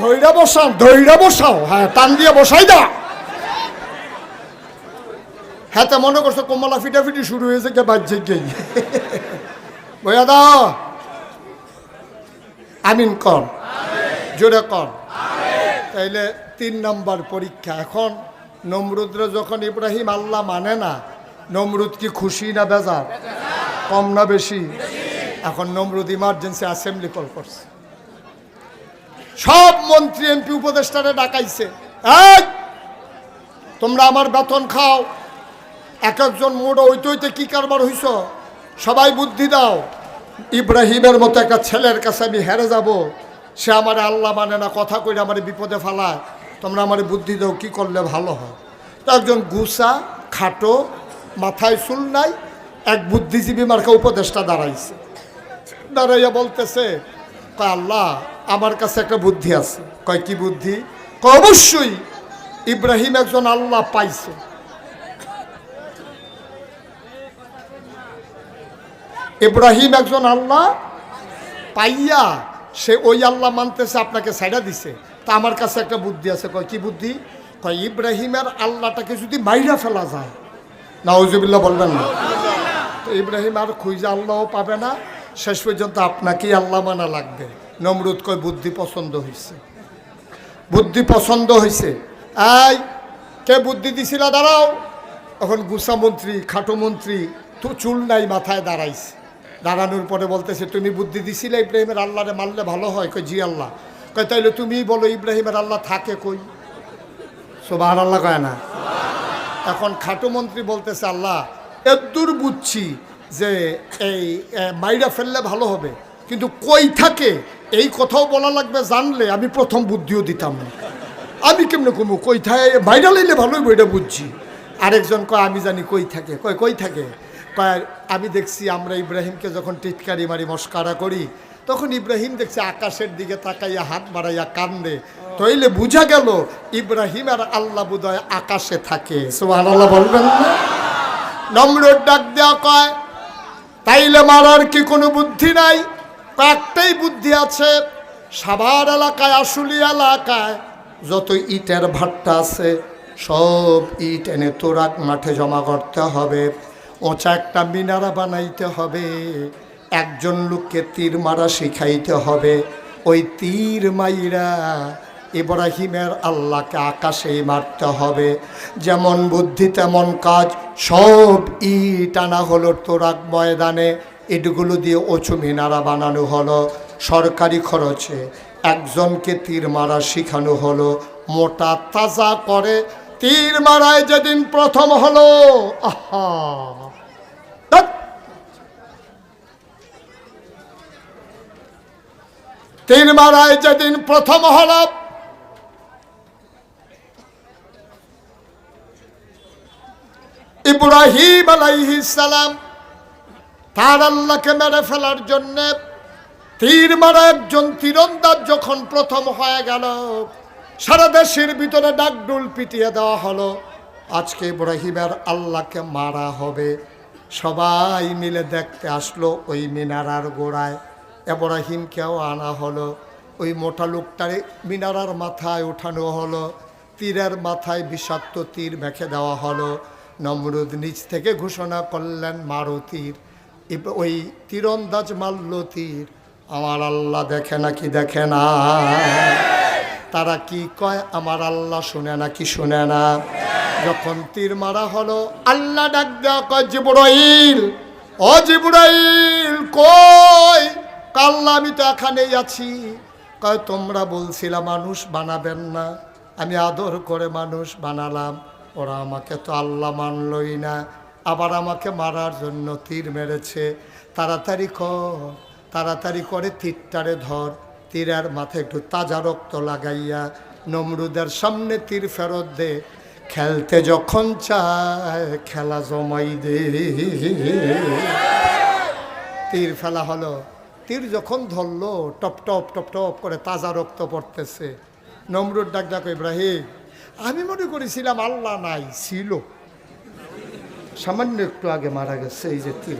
ধৈর্য বসাও ধৈর্য বসাও। হ্যাঁ টান দিয়ে বসাই দা। হ্যাঁ তা মনে করছ কমলা ফিটাফিটি শুরু হয়েছে, কে বাজ্যে গেই বইয়া দাও। আমিন কর জোরে কর তাইলে তিন নম্বর পরীক্ষা। এখন নমরুদরা যখন ইব্রাহিম আল্লাহ মানে না, নমরুদ কি খুশি না বেজার? কম না বেশি? এখন নমরুদ ইমার্জেন্সি অ্যাসেম্বলি কল করছে। সব মন্ত্রী এমপি উপদেষ্টারে ডাকাইছে। তোমরা আমার বেতন খাও। এক একজন মোড় ওইতে ওইতে কি কারবার হইছ? সবাই বুদ্ধি দাও। ইব্রাহিমের মতো একটা ছেলের কাছে আমি হেরে যাব। সে আমার আল্লাহ মানে না, কথা কইলে আমার বিপদে ফালায়। তোমরা আমার বুদ্ধি দাও, কি করলে ভালো হয়? তো একজন গুসা, খাটো, মাথায় চুল নাই, এক বুদ্ধিজীবী মার্কা উপদেষ্টা দাঁড়াইছে। দাঁড়াইয়া বলতেছে আল্লাহ আমার কাছে একটা বুদ্ধি আছে। কয়, কি বুদ্ধি? অবশ্যই ইব্রাহিম একজন আল্লাহ পাইছে। ইব্রাহিম একজন আল্লাহ পাইয়া সে ওই আল্লাহ মানতেছে, আপনাকে সাইডা দিছে। তা আমার কাছে একটা বুদ্ধি আছে। কয়, কি বুদ্ধি? কয়, ইব্রাহিমের আল্লাহটাকে যদি মাইরা ফেলা যায়, নাউজুবিল্লাহ বলবেন না। তো ইব্রাহিম আর খুঁজে আল্লাহও পাবে না। শেষ পর্যন্ত আপনাকেই আল্লাহ মানা লাগবে। নমরুদ কয় বুদ্ধি পছন্দ হয়েছে বুদ্ধি পছন্দ হয়েছে এই কে বুদ্ধি দিছিল দাঁড়াও। এখন গুসা মন্ত্রী খাটো মন্ত্রী তো চুল নাই মাথায় দাঁড়াইছে। দাঁড়ানোর পরে বলতেছে তুমি বুদ্ধি দিছিলে ইব্রাহিমের আল্লাহরে মারলে ভালো হয়? কই জি আল্লাহ। কয় তাইলে তুমিই বলো ইব্রাহিমের আল্লাহ থাকে কই? সোবাহ আল্লাহ কয় না। এখন খাটো মন্ত্রী বলতেছে আল্লাহ এদূর বুঝছি যে এই মাইরা ফেললে ভালো হবে কিন্তু কই থাকে? এই কথাও বলা লাগবে, জানলে আমি প্রথম বুদ্ধিও দিতাম না। আমি কেমনে কমু? কই থাকে মাইরা লাইলে ভালোই বইটা বুঝছি। আরেকজন কয়, আমি জানি কই থাকে। কয়, কই থাকে? কয়, আমি দেখছি আমরা ইব্রাহিমকে যখন টিটকারি মারি, মস্কারা করি, তখন ইব্রাহিম দেখছে আকাশের দিকে তাকাইয়া হাত বাড়াইয়া কান্দে। তইলে বুঝা গেল, ইব্রাহিম আর আল্লাহ বুদয় আকাশে থাকে। বলবেন নম্রর ডাক দেওয়া কয়, তাইলে মারার কি কোনো বুদ্ধি নাই? কয়েকটাই বুদ্ধি আছে। সাভার এলাকায়, আশুলি এলাকায় যত ইটের ভাট্টা আছে, সব ইট এনে তোরাক মাঠে জমা করতে হবে। ওচা একটা মিনারা বানাইতে হবে। একজন লোককে তীর মারা শিখাইতে হবে। ওই তীর মাইরা ইব্রাহিমের আল্লাহকে আকাশেই মারতে হবে। যেমন বুদ্ধি, তেমন কাজ। সব ইট আনা হলো তোরাক ময়দানে। ইটগুলো দিয়ে অচু মিনারা বানানো হলো, সরকারি খরচে। একজনকে তীর মারা শিখানো হলো, মোটা তাজা করে। তীর মারায় যেদিন প্রথম হলো তীর মারায় যেদিন প্রথম হল, ইব্রাহিম আলাইহিস সালাম তার আল্লাহকে মেরে ফেলার জন্য তীর মারা একজন তীরন্দাজ যখন প্রথম হয়ে গেল, সারা দেশের ভিতরে ডাকডুল পিটিয়ে দেওয়া হলো, আজকে ইব্রাহিমের আল্লাহকে মারা হবে। সবাই মিলে দেখতে আসলো ওই মিনারার গোড়ায়। এব্রাহিমকেও আনা হলো। ওই মোটা লোকটারে মিনারার মাথায় উঠানো হলো। তীরের মাথায় বিষাক্ত তীর মেখে দেওয়া হলো। নমরুদ নিচ থেকে ঘোষণা করলেন, মারো তীর। এব- ওই তীরন্দাজ তীর আমার আল্লাহ দেখে নাকি দেখে না? তারা কি কয়, আমার আল্লাহ শুনে না কি শুনে না? যখন তীর মারা হলো, আল্লাহ ডাক দেওয়া কয় ও জিবরাইল, কই? কাল্লা আমি তো এখানেই আছি। কয়, তোমরা বলছিলা মানুষ বানাবেন না। আমি আদর করে মানুষ বানালাম। ওরা আমাকে তো আল্লাহ মানলই না। আবার আমাকে মারার জন্য তীর মেরেছে। তাড়াতাড়ি কর, তাড়াতাড়ি করে তীরটারে ধর। তীরের মাথায় একটু তাজা রক্ত লাগাইয়া নমরুদের সামনে তীর ফেরত দে। খেলতে যখন চায়, খেলা জমাই দে। তীর ফেলা হলো। তীর যখন ধরলো, টপ টপ টপ টপ করে তাজা রক্ত পড়তেছে। নমরুদ ডাক ডাক, ইব্রাহিম, আমি মনে করেছিলাম আল্লাহ নাই, ছিল। সামান্য একটু আগে মারা গেছে, এই যে তীর।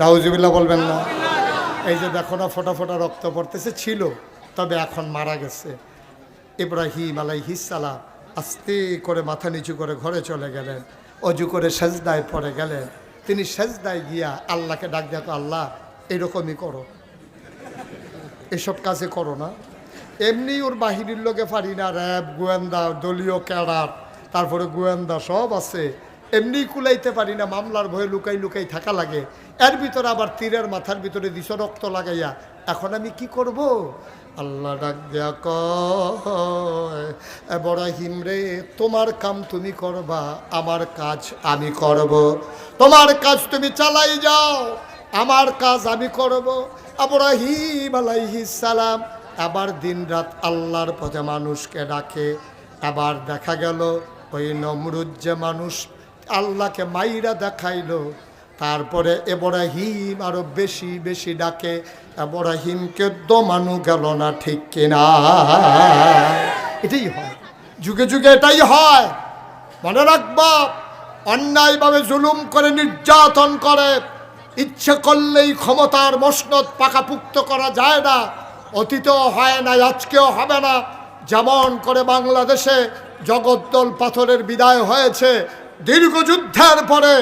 নাউজুবিল্লাহ বলবেন না। এই যে দেখো না, ফোটা ফোটা রক্ত পড়তেছে, ছিল, তবে এখন মারা গেছে। ইব্রাহিম আলাইহিসালাম আস্তে করে মাথা নিচু করে ঘরে চলে গেলেন, অজু করে সেজদায় পড়ে গেলেন। তিনি সেজদায় গিয়া আল্লাহকে ডাক দেখো আল্লাহ, এরকমই করো। এসব কাজে করো না। এমনি ওর বাহিনীর লোকে পারি না র্যাব, গোয়েন্দা, দলীয় ক্যাডার, তারপরে গোয়েন্দা সব আছে। এমনি কুলাইতে পারি না, মামলার ভয়ে লুকাই লুকাই থাকা লাগে। এর ভিতরে আবার তীরের মাথার ভিতরে দিশ রক্ত লাগাইয়া, এখন আমি কি করব? আল্লাহ ডাক কয় বড়াহিম রে, তোমার কাম তুমি করবা, আমার কাজ আমি করব। তোমার কাজ তুমি চালাই যাও, আমার কাজ আমি করব। আবরাহিম সালাম, আবার দিন রাত আল্লাহর পথে মানুষকে ডাকে। আবার দেখা গেল, ওই নমরুদ যে মানুষ আল্লাহকে মাইরা দেখাইলো। তারপরে এবরাহিম আরও বেশি বেশি ডাকে, এবরাহিমকে দমানু গেল না ঠিক কিনা? এটাই হয়। যুগে যুগে এটাই হয়। মনে রাখবা, অন্যায়ভাবে জুলুম করে, নির্যাতন করে, ইচ্ছে করলেই ক্ষমতার মসনদ পাকাপুক্ত করা যায় না, অতীতেও হয় না আজকেও হবে না। যেমন করে বাংলাদেশে জগদ্দল পাথরের বিদায় হয়েছে দীর্ঘ যুদ্ধের পরে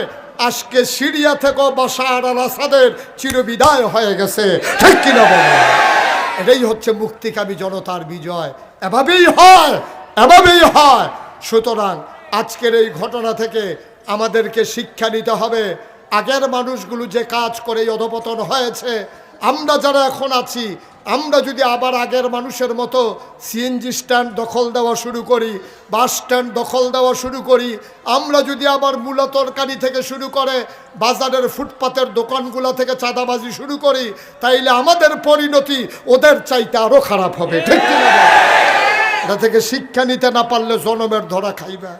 আজকে সিরিয়া থেকেও বাসার আল আসাদের চিরবিদায় হয়ে গেছে। ঠিক কিনা বলো? এটাই হচ্ছে মুক্তিকামী জনতার বিজয়। এভাবেই হয় এভাবেই হয়। সুতরাং আজকের এই ঘটনা থেকে আমাদেরকে শিক্ষা নিতে হবে, আগের মানুষগুলো যে কাজ করে অধপতন হয়েছে, আমরা যারা এখন আছি আমরা যদি আবার আগের মানুষের মতো সিএনজি স্ট্যান্ড দখল দেওয়া শুরু করি, বাস স্ট্যান্ড দখল দেওয়া শুরু করি, আমরা যদি আবার মূলা তরকারি থেকে শুরু করে বাজারের ফুটপাতের দোকানগুলো থেকে চাঁদাবাজি শুরু করি, তাইলে আমাদের পরিণতি ওদের চাইতে আরও খারাপ হবে, ঠিক? এটা থেকে শিক্ষা নিতে না পারলে জনমের ধরা খাইবা।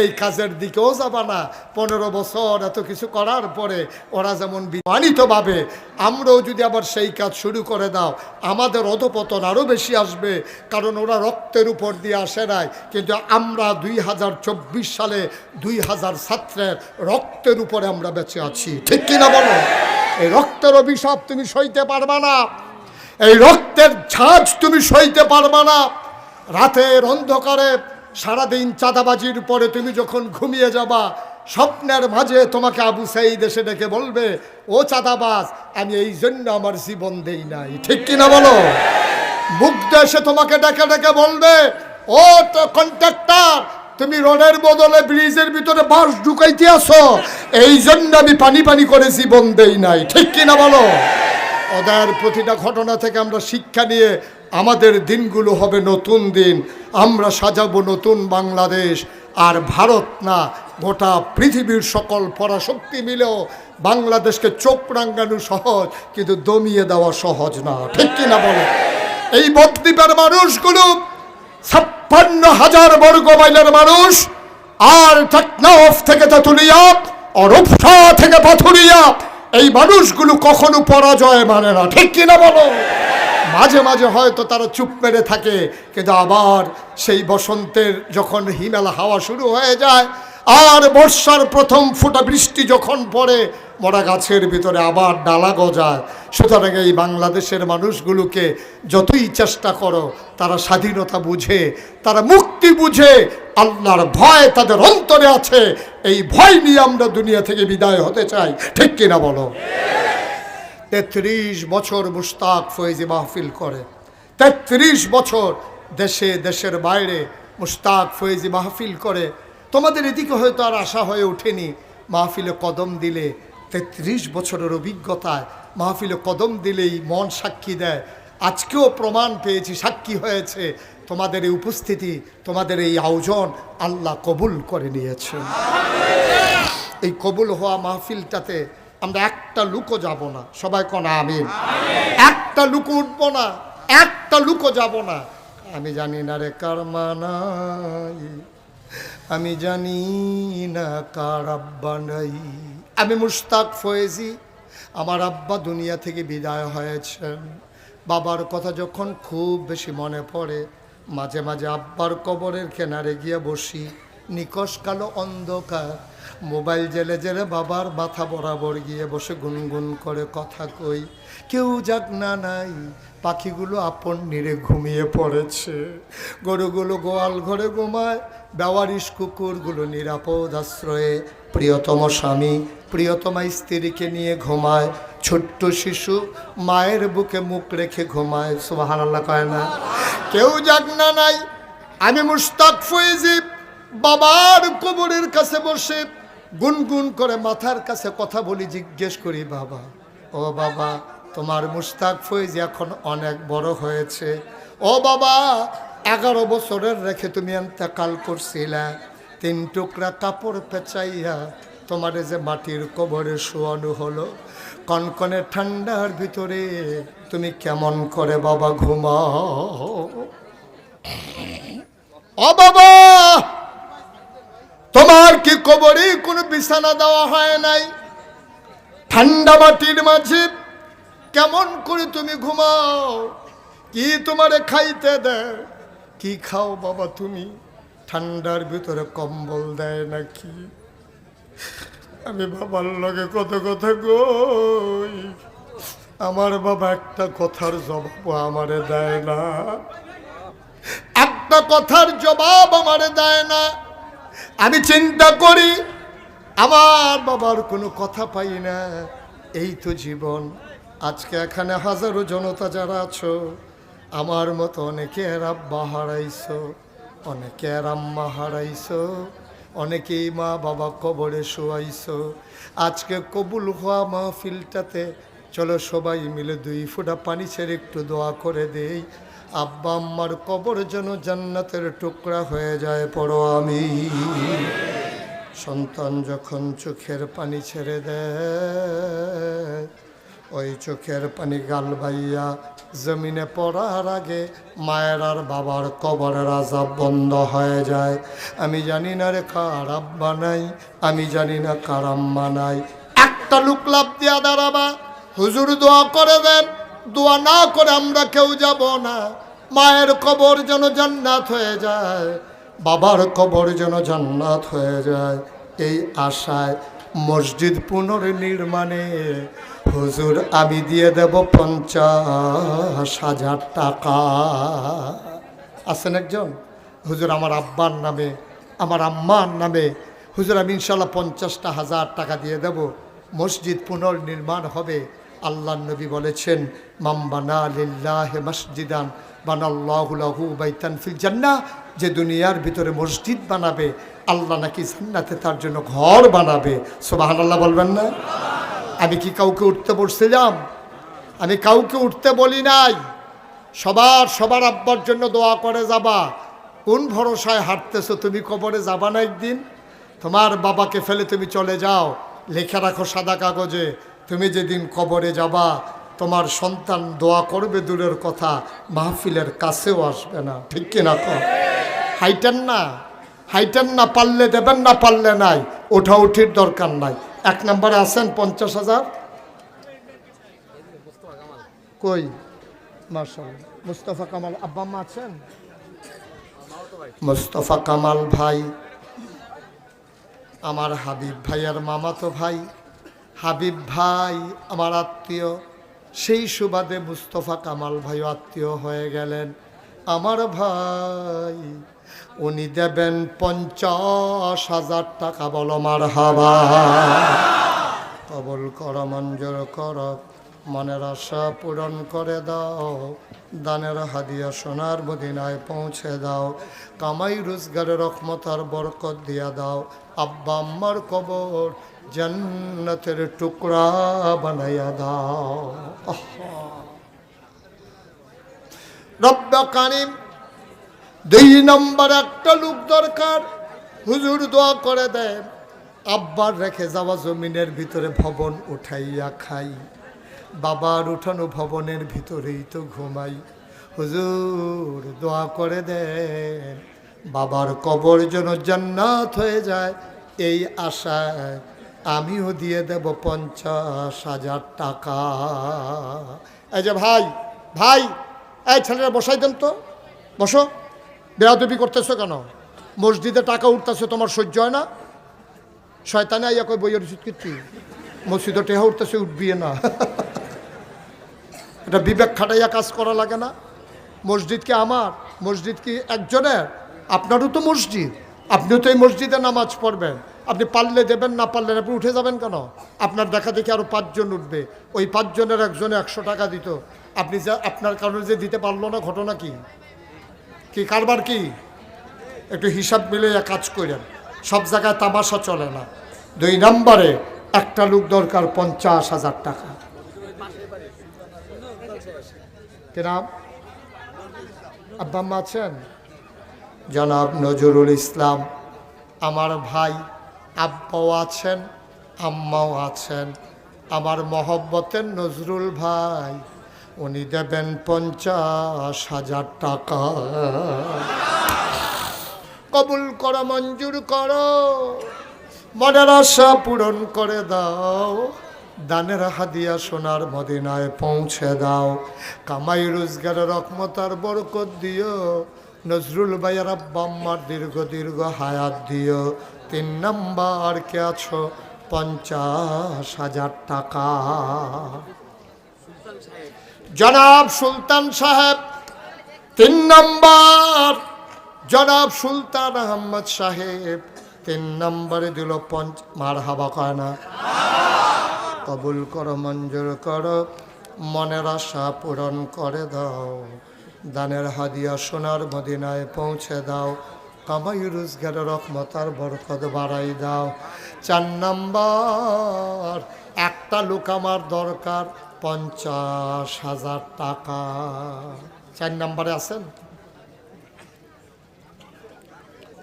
এই কাজের দিকেও যাবা না। পনেরো বছর এত কিছু করার পরে ওরা যেমন বিমানিতভাবে, আমরাও যদি আবার সেই কাজ শুরু করে দাও, আমাদের অধপতন আরও বেশি আসবে, কারণ ওরা রক্তের উপর দিয়ে আসে নাই। কিন্তু আমরা দুই হাজার চব্বিশ সালে দুই হাজার ছাত্রের রক্তের উপরে আমরা বেঁচে আছি। ঠিক কিনা বলো? এই রক্তের অভিশাপ তুমি সইতে পারবা না। এই রক্তের ঝাঁজ তুমি সইতে পারবা না। রাতের অন্ধকারে সারাদিন চাঁদাবাজির পরে তুমি যখন ঘুমিয়ে যাবা, স্বপ্নের মাঝে তোমাকে আবু সাইদ এসে ডেকে বলবে, ও চাঁদাবাজ, আমি এই জন্য আমার জীবন দেই নাই। ঠিক কিনা বলো? মুগ্ধ এসে তোমাকে ডেকে ডেকে বলবে, ও তো কন্ট্রাক্টর, তুমি রোডের বদলে ব্রিজের ভিতরে বাস ঢুকাইতে আসো এই জন্য আমি পানি পানি করে জীবন দেই নাই। ঠিক কিনা বলো? ওদের প্রতিটা ঘটনা থেকে আমরা শিক্ষা নিয়ে আমাদের দিনগুলো হবে নতুন দিন। আমরা সাজাবো নতুন বাংলাদেশ। আর ভারত না, গোটা পৃথিবীর সকল পরাশক্তি মিলেও বাংলাদেশকে চোখ রাঙ্গানো সহজ, কিন্তু দমিয়ে দেওয়া সহজ না। ঠিক কিনা বলে? এই বদ্বীপের মানুষগুলো ছাপ্পান্ন হাজার বর্গ মাইলের মানুষ, আর থেকে অরূপসা থেকে পাথুরিয়া, এই মানুষগুলো কখনো পরাজয় মানে না। ঠিক কিনা বলো? মাঝে মাঝে হয়তো তারা চুপ মেরে থাকে, কিন্তু আবার সেই বসন্তের যখন হিমেল হাওয়া শুরু হয়ে যায়, আর বর্ষার প্রথম ফোঁটা বৃষ্টি যখন পড়ে, মরা গাছের ভিতরে আবার ডালা গজায়। সুতরাং এই বাংলাদেশের মানুষগুলোকে যতই চেষ্টা করো, তারা স্বাধীনতা বুঝে, তারা মুক্তি বুঝে, আল্লাহর ভয় তাদের অন্তরে আছে। এই ভয় নিয়ে আমরা দুনিয়া থেকে বিদায় হতে চাই। ঠিক কিনা বলো? তেত্রিশ বছর মুস্তাক ফয়েজি মাহফিল করে। তেত্রিশ বছর দেশে, দেশের বাইরে মুস্তাক ফয়েজি মাহফিল করে। তোমাদের এদিকে হয়তো আর আশা হয়ে ওঠেনি মাহফিলে কদম দিলে। তেত্রিশ বছরের অভিজ্ঞতায় মাহফিলে কদম দিলেই মন সাক্ষী দেয়। আজকেও প্রমাণ পেয়েছি, সাক্ষী হয়েছে। তোমাদের এই উপস্থিতি, তোমাদের এই আয়োজন আল্লাহ কবুল করে নিয়েছে। এই কবুল হওয়া মাহফিলটাতে আমরা একটা লুকো যাব না। সবাই কোন আমিন? একটা লুকো উঠবো না। একটা লুকো যাব না। আমি জানি না রে কার মানাই। আমি জানি না কার আব্বা নাই। আমি মুস্তাক ফয়েজি। আমার আব্বা দুনিয়া থেকে বিদায় হয়েছেন। বাবার কথা যখন খুব বেশি মনে পড়ে মাঝে মাঝে আব্বার কবরের কেনারে গিয়ে বসি। নিকশ কালো অন্ধকার। মোবাইল জেলে জেলে বাবার মাথা বরাবর গিয়ে বসে গুনগুন করে কথা কই। কেউ যাক না নাই, পাখিগুলো আপন নিরে ঘুমিয়ে পড়েছে। গরুগুলো গোয়াল ঘরে ঘুমায় বেওয়ারিশ কুকুরগুলো নিরাপদ আশ্রয়ে। প্রিয়তম স্বামী, প্রিয়তমা স্ত্রীকে নিয়ে ঘুমায়। ছোট্ট শিশু মায়ের বুকে মুখ রেখে ঘুমায় সুবাহান আল্লাহ কয় না। কেউ যাক না নাই, আমি মুস্তাক ফয়েজিব বাবার কবরের কাছে বসে গুনগুন করে মাথার কাছে কথা বলি, জিজ্ঞেস করি, বাবা, ও বাবা, তোমার মুস্তাক ফৈজ এখন অনেক বড় হয়েছে। ও বাবা, এগারো বছরের রেখে তুমি এন্তেকাল করছিলে। তিন টুকরা কাপড় পেঁচাইয়া তোমার যে মাটির কবরে শোয়ানো হলো, কনকনে ঠান্ডার ভিতরে তুমি কেমন করে বাবা ঘুমাও? ও বাবা তোমার কি কবরে কোনো বিছানা দেওয়া হয় নাই? ঠান্ডা মাটির মাঝে কেমন করে তুমি ঘুমাও? কি তোমারে খাইতে দেয়? কি খাও বাবা তুমি? ঠান্ডার ভিতরে কম্বল দেয় নাকি? আমি বাবার লগে কত কথা কই? আমার বাবা একটা কথার জবাব আমারে দেয় না। একটা কথার জবাব আমারে দেয় না। আমি চিন্তা করি, আমার বাবার কোনো কথা পাই না। এই তো জীবন, আজকে এখানে হাজারো জনতা যারা আছো, আমার মতো অনেকের আব্বা হারাইছো অনেকের আম্মা হারাইছো, অনেকেই মা বাবা কবরে শোয়াইছো। আজকে কবুল হওয়া মাহফিলটাতে, চলো সবাই মিলে দুই ফোঁটা পানি ছেড়ে একটু দোয়া করে দেই। আব্বা আম্মার কবর যেন জান্নাতের টুকরা হয়ে যায়, পড়ো আমি। সন্তান যখন চোখের পানি ছেড়ে দেয়, ওই চোখের পানি গাল বাইয়া জমিনে পড়ার আগে মায়ের আর বাবার কবরের আজাব বন্ধ হয়ে যায়। আমি জানি না রে কার আব্বা নাই, আমি জানি না কার আম্মা নাই। একটা লুক লাভ দিয়া দাঁড়াবা, হুজুর দোয়া করে দেন দোয়া না করে আমরা কেউ যাব না। মায়ের কবর যেন জান্নাত হয়ে যায়, বাবার কবর যেন জান্নাত হয়ে যায়। এই আশায় মসজিদ পুনর্নির্মাণে হুজুর আমি দিয়ে দেব পঞ্চাশ হাজার টাকা। আছেন একজন? হুজুর আমার আব্বার নামে, আমার আম্মার নামে। হুজুর আমি ইনশাল্লাহ পঞ্চাশটা হাজার টাকা দিয়ে দেব। মসজিদ পুনর্নির্মাণ হবে। আল্লাহ নবী বলেছেন মাম্বানা লিল্লাহ মসজিদান বানাল্লাহুলাহু বাইতান ফিল জান্নাহ যে দুনিয়ার ভিতরে মসজিদ বানাবে, আল্লাহ নাকি জান্নাতে তার জন্য ঘর বানাবে। সুবহানাল্লাহ বলবেন না? আমি কি কাউকে উঠতে বসছিলাম? আমি কাউকে উঠতে বলি নাই। সবার সবার আব্বার জন্য দোয়া করে যাবা। কোন ভরসায় হাঁটতেছো, তুমি কবরে যাবা না একদিন? তোমার বাবাকে ফেলে তুমি চলে যাও। লেখা রাখো সাদা কাগজে। তুমি যেদিন কবরে যাবা, তোমার সন্তান দোয়া করবে দূরের কথা, মাহফিলের কাছেও আসবে না। ঠিক কিনা কো হাইটেন না? হাইটেন না পারলে দেবেন না পারলে নাই? ওঠা উঠির দরকার নাই। এক নম্বরে আছেন পঞ্চাশ হাজার? কই? মার্শাল মুস্তফা কামাল, আব্বা আছেন? মুস্তফা কামাল ভাই, আমার হাবিব ভাইয়ের মামাতো ভাই। হাবিব ভাই, আমার আত্মীয়, সেই সুবাদে মুস্তফা কামাল ভাইও আত্মীয় হয়ে গেলেন। আমার ভাই, উনি দেবেন পঞ্চাশ হাজার টাকা, বলো মার হাবা কবল কর, মঞ্জুর কর, মনের আশা পূরণ করে দাও, দানের হাদিয়া সোনার মদিনায় পৌঁছে দাও, কামাই রোজগারের রহমত আর বরকত দিয়া দাও। আব্বা আম্মার কবর জান্নাতের টুকরা বানাইয়া দাও। কানিম দুই নম্বর একটা লোক দরকার। হুজুর দোয়া করে দেয়, আব্বার রেখে যাওয়া জমিনের ভিতরে ভবন উঠাইয়া খাই। বাবার উঠানো ভবনের ভিতরেই তো ঘুমাই। হুজুর দোয়া করে দেন, বাবার কবর যেন জান্নাত হয়ে যায়, এই আশায় আমিও দিয়ে দেব পঞ্চাশ হাজার টাকা। এই যে ভাই ভাই, এই ছেলেরা বসাই দেন তো। বসো। বেয়াদবি করতেছো কেন? মসজিদে টাকা উঠতেছে, তোমার সহ্য হয় না? শয়তানে আইয়া কই বইয়ের উচিত কীর্তি মসজিদে টেহা উঠতেছে, উঠবি না। এটা বিবেক খাটাইয়া কাজ করা লাগে না। মসজিদ কি আমার? মসজিদ কি একজনের? আপনারও তো মসজিদ। আপনিও তো এই মসজিদে নামাজ পড়বেন। আপনি পারলে দেবেন, না পারলে আপনি উঠে যাবেন কেন? আপনার দেখা দেখি আরও পাঁচজন উঠবে। ওই পাঁচজনের একজনে একশো টাকা দিত। আপনি যা, আপনার কারণে যে দিতে পারল না, ঘটনা কি? কি, কারবার কি? একটু হিসাব মিলিয়ে কাজ করেন। সব জায়গায় তামাশা চলে না। দুই নম্বরে, একটা লোক দরকার পঞ্চাশ হাজার টাকা। কি নাম? আব্বা আছেন? জনাব নজরুল ইসলাম। আমার ভাই আব্বাও আছেন, আম্মাও আছেন। আমার মহব্বতের নজরুল ভাই, উনি দেবেন পঞ্চাশ হাজার টাকা। কবুল করো, মঞ্জুর করো, মনের আশা পূরণ করে দাও। দানের হাদিয়া সোনার মদিনায় পৌঁছে দাও। কামাই রোজগারের রকমতার বরকত দিও। নজরুল ভাইয়ের আব্বাম্মার দীর্ঘ দীর্ঘ হায়াত দিও। তিন নাম্বার কে আছো? পঞ্চাশ হাজার টাকা। জনাব সুলতান সাহেব, তিন নম্বর। জনাব সুলতান আহমদ সাহেব, তিন নম্বরে দিল পঞ্চ মার হাবা কয় না। কবুল করো, মঞ্জুর করো, মনের আশা পূরণ করে দাও। দানের হাদিয়া সোনার মদিনায় পৌঁছে দাও। কামাই রোজগারের রকমতার বরকত বাড়াই দাও। চার নাম্বার, একটা লোক আমার দরকার, পঞ্চাশ হাজার টাকা। চার নাম্বারে আছেন?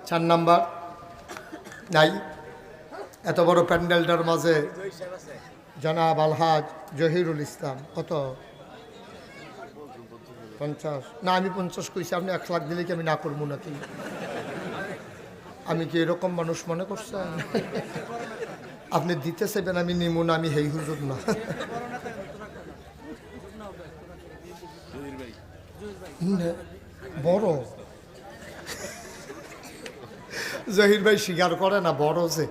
চার নাম্বার, নাই, এত বড় প্যান্ডেলটার মাঝে জনাব আলহাজ জহিরুল ইসলাম, কত? পঞ্চাশ, না, আমি পঞ্চাশ কইছি, আপনি এক লাখ দিলে কি আমি না করব নাকি? আমি কি এরকম মানুষ মনে করছেন আপনি দিতে চাইবেন আমি নিমু না, আমি হেই হুজুর না। বড়। জহির ভাই স্বীকার করে না, বড় যে।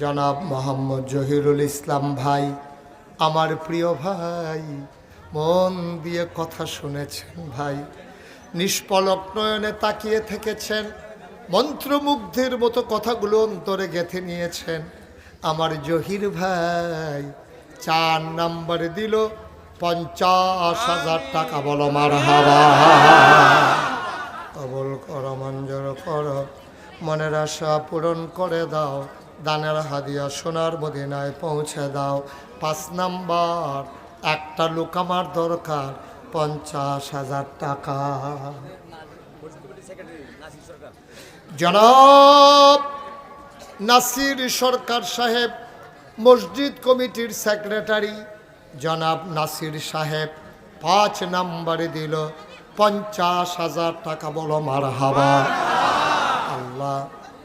জনাব মোহাম্মদ জহিরুল ইসলাম ভাই, আমার প্রিয় ভাই, মন দিয়ে কথা শুনেছেন ভাই। নিষ্পলক নয়নে তাকিয়ে থেকেছেন। মন্ত্রমুগ্ধের মতো কথাগুলো অন্তরে গেথে নিয়েছেন। আমার জহির ভাই চার নাম্বারে দিল, পঞ্চাশ হাজার টাকা বলো মার হাওয়া। কবল কর, মঞ্জুর কর, মনের আশা পূরণ করে দাও, দানের হাদিয়া সোনার মদিনায় পৌঁছে দাও। পাঁচ নাম্বার, একটা লোক আমার দরকার, পঞ্চাশ হাজার টাকা। জনাব নাসির সরকার সাহেব, মসজিদ কমিটির সেক্রেটারি জনাব নাসির সাহেব, পাঁচ নাম্বারে দিল পঞ্চাশ হাজার টাকা বলো মার হাবা আল্লাহ,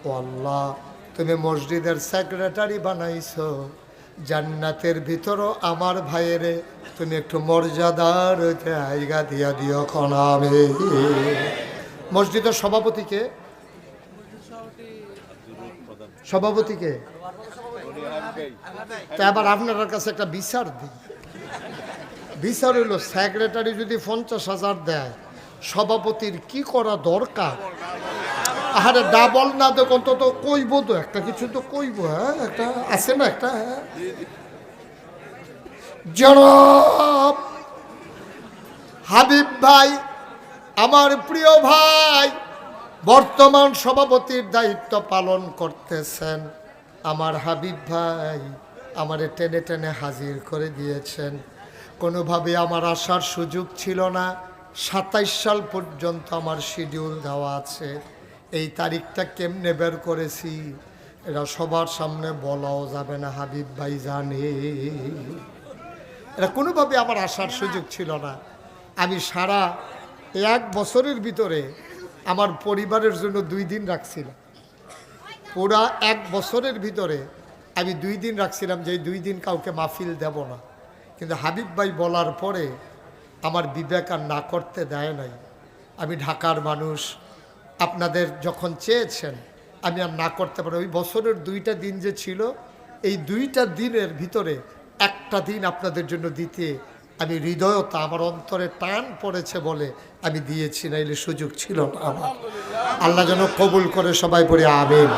ও আল্লাহ, তুমি মসজিদের সেক্রেটারি বানাইছ। জান্নাতের ভিতরও আমার ভাইয়েরে তুমি একটু মর্যাদার জায়গা দিয়া দিও কনামে। মসজিদের সভাপতিকে সভাপতিকে? তা আবার আপনার কাছে একটা বিচার দিই। বিচার হইল সেক্রেটারি যদি পঞ্চাশ হাজার দেয়, সভাপতির কি করা দরকার? আরে ডাবল না দেখ, অন্তত কইব তো, একটা কিছু তো কইব হ্যাঁ? একটা আছে না একটা হ্যাঁ? হাবিব ভাই, আমার প্রিয় ভাই বর্তমান সভাপতির দায়িত্ব পালন করতেছেন। আমার হাবিব ভাই আমারে টেনে টেনে হাজির করে দিয়েছেন। কোনোভাবে আমার আসার সুযোগ ছিল না। সাতাইশ সাল পর্যন্ত আমার শিডিউল দেওয়া আছে। এই তারিখটা কেমনে বের করেছি এরা সবার সামনে বলাও যাবে না, হাবিব ভাই জানে। এটা কোনোভাবে আমার আসার সুযোগ ছিল না। আমি সারা এক বছরের ভিতরে আমার পরিবারের জন্য দুই দিন রাখছিলাম। পুরা এক বছরের ভিতরে আমি দুই দিন রাখছিলাম যে দুই দিন কাউকে মাহফিল দেব না। কিন্তু হাবিব ভাই বলার পরে আমার বিবেক আর না করতে দেয় নাই। আমি ঢাকার মানুষ, আপনাদের যখন চেয়েছেন, আমি আর না করতে পারি। ওই বছরের দুইটা দিন যে ছিল, এই দুইটা দিনের ভিতরে একটা দিন আপনাদের জন্য দিতে আমি হৃদয়তা আমার অন্তরে টান পড়েছে বলে আমি দিয়েছি না এলে সুযোগ ছিল না আমার। আল্লাহ যেন কবুল করে সবাই পড়ে আবেন